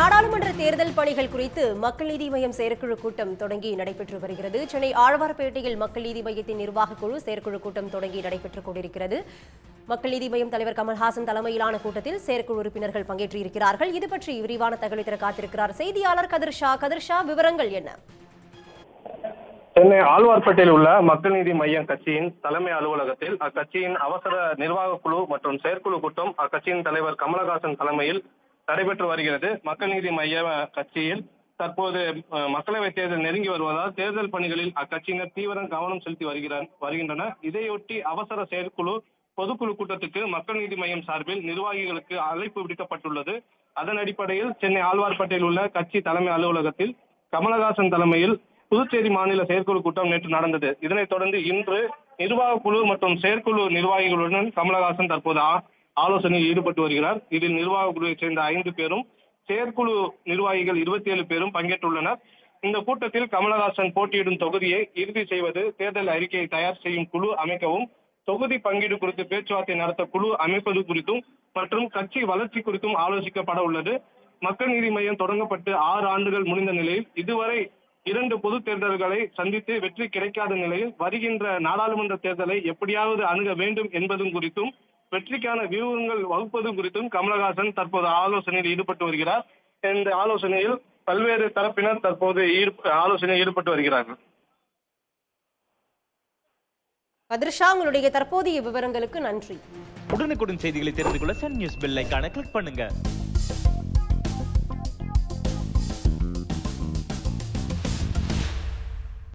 நாடாளுமன்ற தேர்தல் பணிகள் குறித்து மக்கள் நீதி மையம் செயற்குழு கூட்டம் தொடங்கி நடைபெற்று வருகிறது. சென்னை ஆழ்வார்பேட்டையில் மக்கள் நீதி மையத்தின் நிர்வாகக் குழு செயற்குழு கூட்டம் தொடங்கி நடைபெற்றுக் கொண்டிருக்கிறது. மக்கள் நீதி மையம் தலைவர் கமல்ஹாசன் தலைமையிலான கூட்டத்தில் செயற்குழு உறுப்பினர்கள் பங்கேற்றிருக்கிறார்கள் இது பற்றி விரிவான தகவலை தர காத்திருக்கிறார் செய்தியாளர் கதிர்ஷா கதிர்ஷா விவரங்கள் என்ன? சென்னை ஆழ்வார்பேட்டையில் உள்ள மக்கள் நீதி மையம் கட்சியின் தலைமை அலுவலகத்தில் அக்கட்சியின் அவசர நிர்வாக குழு மற்றும் செயற்குழு கூட்டம் அக்கட்சியின் தலைவர் கமலஹாசன் தலைமையில் நடைபெற்று வருகிறது. மக்கள் நீதி மைய கட்சியில் தற்போது மக்களவைத் தேர்தல் நெருங்கி வருவதால் தேர்தல் பணிகளில் அக்கட்சியினர் தீவிர கவனம் செலுத்தி வருகிறார் வருகின்றனர் இதையொட்டி அவசர செயற்குழு பொதுக்குழு கூட்டத்துக்கு மக்கள் நீதி மையம் சார்பில் நிர்வாகிகளுக்கு அழைப்பு விடுக்கப்பட்டுள்ளது. அதன் அடிப்படையில் சென்னை ஆழ்வார்பேட்டையில் உள்ள கட்சி தலைமை அலுவலகத்தில் கமலஹாசன் தலைமையில் புதுச்சேரி மாநில செயற்குழு கூட்டம் நேற்று நடந்தது. இதனைத் தொடர்ந்து இன்று நிர்வாக குழு மற்றும் செயற்குழு நிர்வாகிகளுடன் கமலஹாசன் தற்போது ஆலோசனையில் ஈடுபட்டு வருகிறார். இதில் நிர்வாக குழுவைச் சேர்ந்த ஐந்து பேரும் செயற்குழு நிர்வாகிகள் இருபத்தி ஏழு பேரும் பங்கேற்றுள்ளனர். இந்த கூட்டத்தில் கமலஹாசன் போட்டியிடும் தொகுதியை இறுதி செய்வது தேர்தல் அறிக்கையை தயார் செய்யும் குழு அமைக்கவும் தொகுதி பங்கீடு குறித்து பேச்சுவார்த்தை நடத்த குழு அமைப்பது குறித்தும் மற்றும் கட்சி வளர்ச்சி குறித்தும் ஆலோசிக்கப்பட உள்ளது. மக்கள் நீதி மையம் தொடங்கப்பட்டு ஆறு ஆண்டுகள் முடிந்த நிலையில் இதுவரை இரண்டு பொது தேர்தல்களை சந்தித்து வெற்றி கிடைக்காத நிலையில் வருகின்ற நாடாளுமன்ற தேர்தலை எப்படியாவது அணுக வேண்டும் என்பதும் குறித்தும் வெற்றிக்கான வியூகங்கள் வகுப்பது குறித்தும் கமலஹாசன் தற்போது ஆலோசனையில் ஈடுபட்டு வருகிறார். இந்த ஆலோசனையில் பல்வேறு தரப்பினர் தற்போது ஆலோசனையில் ஈடுபட்டு வருகிறார்கள். கதிர்ஷா உங்களுடைய தற்போதைய விவரங்களுக்கு நன்றி. உடனுக்குடன் செய்திகளை தெரிந்து கொள்ள சன் நியூஸ் பெல் ஐகானை கிளிக் பண்ணுங்க.